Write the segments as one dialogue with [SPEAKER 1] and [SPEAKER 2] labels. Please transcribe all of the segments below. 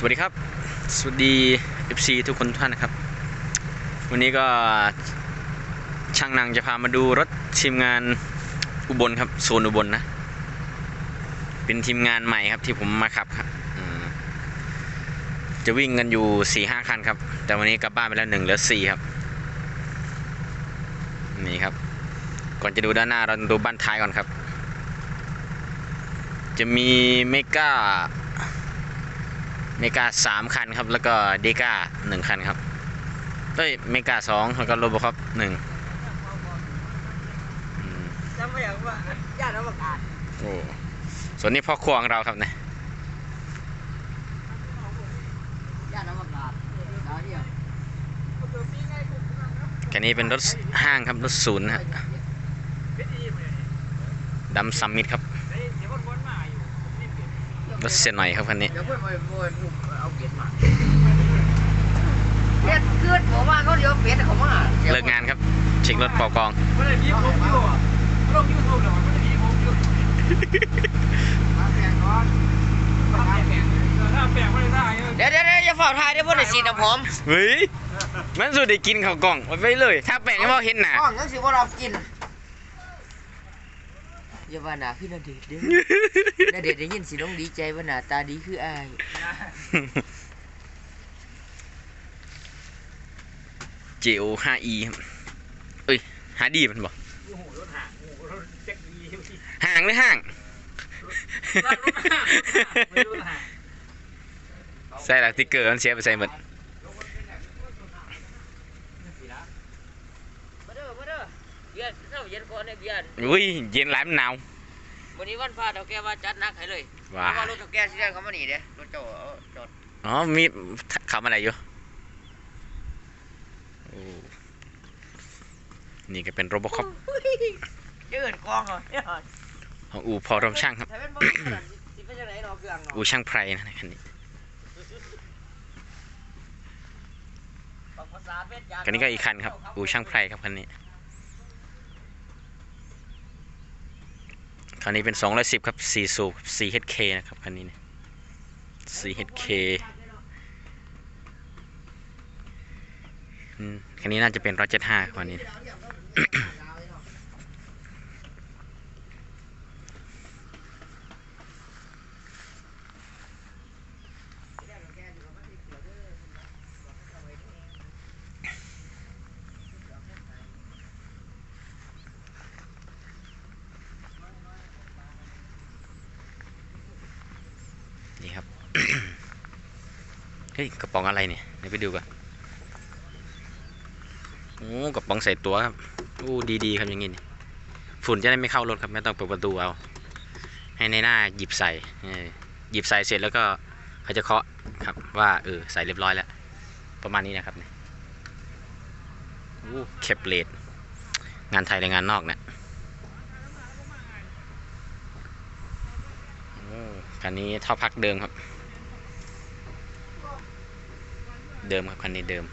[SPEAKER 1] สวัสดีครับ สวัสดี FC ทุกคนทุกท่านนะครับ วันนี้ก็ช่างนางจะพามาดูรถทีมงานอุบลครับโซนอุบลนะ เป็นทีมงานใหม่ครับที่ผมมาขับครับจะวิ่งกันอยู่4ี่ห้าคันครับ แต่วันนี้กลับบ้านไปแล้วหนึ่งเหลือสี่ครับ นี่ครับ ก่อนจะดูด้านหน้าเราดูบ้านท้ายก่อนครับ จะมีเมกา เมกาสามคันครับ แล้วก็เดกาหนึ่งคันครับเอ้ยเมกาสองแล้วก็โรบอคอปหนึ่งอืม
[SPEAKER 2] จำไม่อยากว่าญาติอวกาศ
[SPEAKER 1] โอ้ส่วนนี้พ่อครัวของเราครับเนี่ย
[SPEAKER 2] ญาติอวกาศดาวเทียม
[SPEAKER 1] คันนี้เป็นรถห้างครับ รถศูนย์นะฮะดำซัมมิตครับ รถเสียหน่อยครับคันนี้
[SPEAKER 2] เดี๋ยวเพื่อนไปโวยเอาเกียรติมาเป็ดเกิดผมว่าเขาเดี๋ยวเป็ดเขามา
[SPEAKER 1] เลิกงานครับเช็ครถเป่ากอง
[SPEAKER 3] ไม่ได้พีผมอยู่อะลงยูทูบแล้วมันไม่ได้พีผมอยู่
[SPEAKER 2] มาแพงก่อนมาแพง
[SPEAKER 3] ถ้าแปลงไม่ได้ได้
[SPEAKER 2] เดี๋ยวเดี๋ยวเดี๋ยวอย่าฝ่าทายเดี๋ยวพวกเด็กสีน้ำหอม
[SPEAKER 1] เฮ้ยมันสุดได้กินข้าวกล่องไปเลยถ้าแปลงให้พ่อเห็นหนา
[SPEAKER 2] ก้อนยังสิว่าเรากิน อย่าว่าหนาพี่นาเดชน์เด้อ นาเดชน์ได้ยินสิน้องดีใจว่าหน้าตาดีคืออาย
[SPEAKER 1] เจโอ 5e ครับเอ้ยหาดีมันบอก
[SPEAKER 3] โอ้โหรถห่างโอ้โหรถเจ็กดี
[SPEAKER 1] ห่างหรือห่าง
[SPEAKER 3] รถห่างไม่รู้ห่าง
[SPEAKER 1] ใส่หลักติ๊กเกอร์มันเสียไปใส่หมด
[SPEAKER 2] มาเด้อมาเด้อเบียร์เท่าเย็นก่อนเนี่ยเบียร์
[SPEAKER 1] อุ้ยเย็นหลายมันหนาว
[SPEAKER 2] วันนี้วันพาเท่าแกว่าจัดหนักให้เลยเพ
[SPEAKER 1] ว้า
[SPEAKER 2] ราะว่ารถเท่าแกสิได้เขามานี่เด้รถเจ้าเอาจอด
[SPEAKER 1] อ๋อมีขับอะไรอยู่โอ้นี่ก็เป็นโรบอคอป
[SPEAKER 2] เดินกองเหรอเนี่ย
[SPEAKER 1] ของอู่พอรมช่างครับ
[SPEAKER 2] ถ้าเป็นบ่มีขนาดสิสิไปจังไหนเนาะเครื่องเนาะ
[SPEAKER 1] อู่ช่างไพรนะคันนี้
[SPEAKER 2] บอกภาษาเวียดยา
[SPEAKER 1] คันนี้ก็อีกคันครับอู่ช่างไพรครับคันนี้ คันนี้เป็น 210 ครับ 4 สูบ 4HK นะครับ คันนี้ 4HK คันนี้น่าจะเป็น175คันนี้ครับ เฮ้ยกระป๋องอะไรเนี่ยเดี๋ยวไปดูกันโอ้กระป๋องใส่ตัวครับโอ้ดีๆครับอย่างงี้นี่ฝุ่นจะได้ไม่เข้ารถครับไม่ต้องเปิดประตูเอา ให้ในหน้าหยิบใส่หยิบใส่เสร็จแล้วก็เขาจะเคาะครับว่าเออใส่เรียบร้อยแล้ว ประมาณนี้นะครับเนี่ยโอ้เคปเลดงานไทยและงานนอกเนี่ยอ้คันนี้ท่อพักเดิมครับ เดิมครับคันนี้เดิม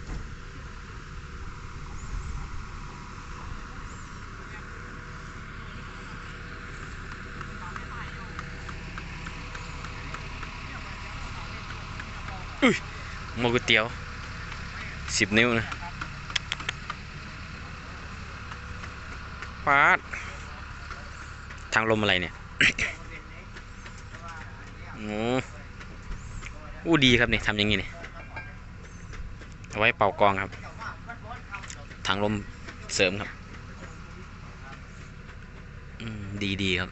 [SPEAKER 1] อุ้ยหมอก๋วยเตี๋ยวสิบนิ้วนะปาดทางลมอะไรเนี่ยโอ้อู้ดีครับนี่ทำอย่างนี้นี่ เอาไว้เป่ากองครับทางลมเสริมครับดีดีครับ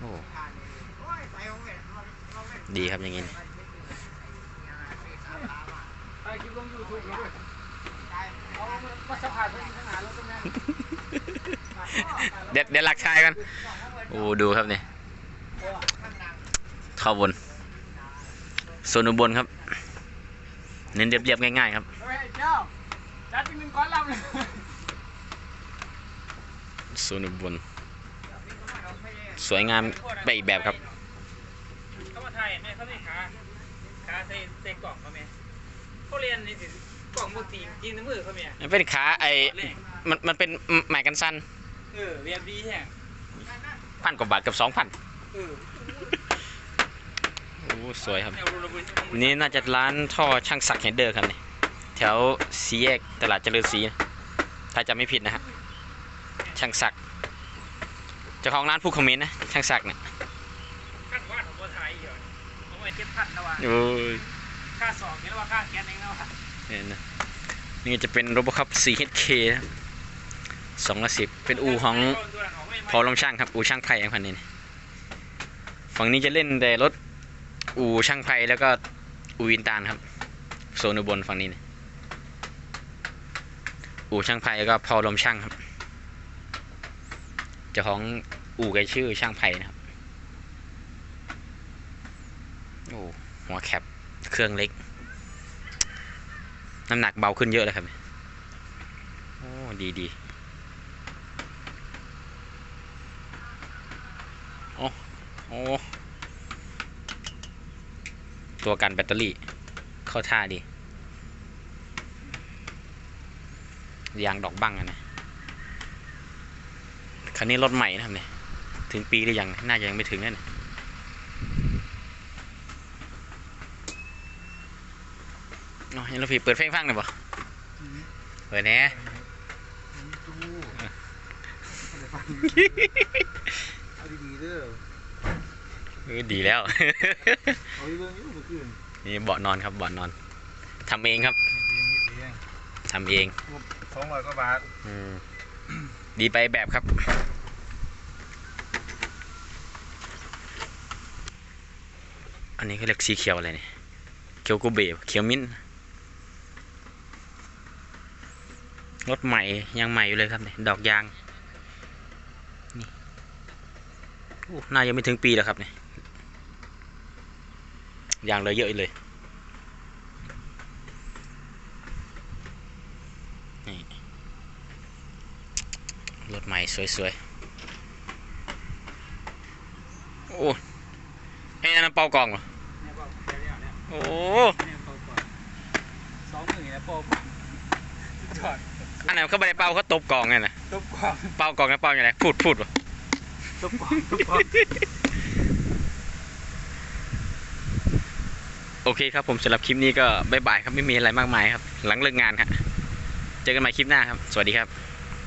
[SPEAKER 1] โอ้ ดีครับอย่างนี้นี่
[SPEAKER 3] ไงยูทูบแล้วด้วยเอามาสัมผัสไปข้างหน้ารถตรงนั้น
[SPEAKER 1] เดี๋ยวเดี๋ยวหลักชายกัน โอ้ ดูครับนี่ เข้าบน โซนอุบนครับ เน้นเรียบๆง่ายๆครับ
[SPEAKER 3] เฮ้ยเจ้าจัดเป็นหนึ่งก้อนลำเลย
[SPEAKER 1] โซนอุบลสวยงามไปอีกแบบครับ
[SPEAKER 3] เขามาถ่ายแม่เขาไม่ขาขาใส่ใส่กล่องเขาแม่เขาเรียนนี่สิกล่องมือตีกินในมือเขาแม่
[SPEAKER 1] มันเป็นขาไอมันมันเป็นหมายกันสั้น
[SPEAKER 3] เออเรียนดีแฮง
[SPEAKER 1] พันกว่าบาทกับสองพัน
[SPEAKER 3] เออ
[SPEAKER 1] โอ้สวยครับ
[SPEAKER 3] แนวรูระเบิด
[SPEAKER 1] นี่น่าจะร้านท่อช่างศักดิ์เฮดเดอร์ครับนี่แถวสีแยกตลาดเจริญศรีนะถ้าจำไม่ผิดนะฮะช่างศักดิ์เจ้าของร้านผู้คอมเมนต์นะช่างศักดิ์เนี่ย
[SPEAKER 3] ขั้นว่าของบัวไทยเหรอเอาไว้เก็บพันนะวะ
[SPEAKER 1] โอ้ย
[SPEAKER 3] ค่าสองนี่แล้วว่าค่าแก๊สเองนะวะ
[SPEAKER 1] เนี่ยนะนี่จะเป็นรถบัคับ 4HK นะสองละสิบเป็นอูของพอลมช่างครับ อูช่างไผ่เองพันนี้นะฝั่งนี้จะเล่นแต่รถ อูช่างไผ่แล้วก็อูวินตาลครับ โซนอุบลฝั่งนี้นะอูช่างไผ่แล้วก็พอลมช่างครับเจ้าของอู่แกชื่อช่างไผ่นะครับโอ้หัวแคปเครื่องเล็ก น้ำหนักเบาขึ้นเยอะเลยครับโอ้ดีดีโอ้โอ้ ตัวกันแบตเตอรี่ เข้าท่าดียางดอกบังอะนะคันนี้รถใหม่นะครับเนี่ยถึงปีหรือยัง น่าจะยังไม่ถึงนั่นนะอ๋อยังราผีเปิดเพลงฟังหน่อยปะเปิดแน่
[SPEAKER 4] เอาดีๆเด้
[SPEAKER 1] อ ดีแล้ว
[SPEAKER 4] เอาอีเบิ่งอยู่เมื่อคืน
[SPEAKER 1] นี่เบาะนอนครับเบาะนอนทำเองครับ
[SPEAKER 4] เฮ็ดเองเฮ็ดเอง
[SPEAKER 1] ทำเอง
[SPEAKER 4] สองร้อยกว่าบาท
[SPEAKER 1] อืมดีไปแบบครับ อันนี้เขาเรียกสีเขียวอะไรเนี่ยเขียวกูเบะเขียวมิ้นท์รถใหม่ยังใหม่อยู่เลยครับเนี่ยดอกยางนี่โอ้น่ายังไม่ถึงปีแล้วครับเนี่ย ยางเหลยเยอะอยู่เลยนี่รถใหม่สวยๆ โอ้ไอ้นั่นนะเป่ากล่องเหรอ
[SPEAKER 3] เนี่ยบอกแค่เนี้ยเนี่ย
[SPEAKER 1] โอ้
[SPEAKER 3] เนี่ยเป่าก่อนสองหมื่นนะโป๊บจอด
[SPEAKER 1] อันไหนเขาไม่ได้เป่าเขาตบกล่องไงนะ
[SPEAKER 3] ตบกล่อง
[SPEAKER 1] เป่ากล่องนะเป่าอย่างไรพูดพูดวะ
[SPEAKER 3] ตบกล่องตบกล่อง
[SPEAKER 1] โอเคครับผมสำหรับคลิปนี้ก็บายบายครับไม่มีอะไรมากมายครับ หลังเลิกงานครับเจอกันใหม่คลิปหน้าครับ สวัสดีครับ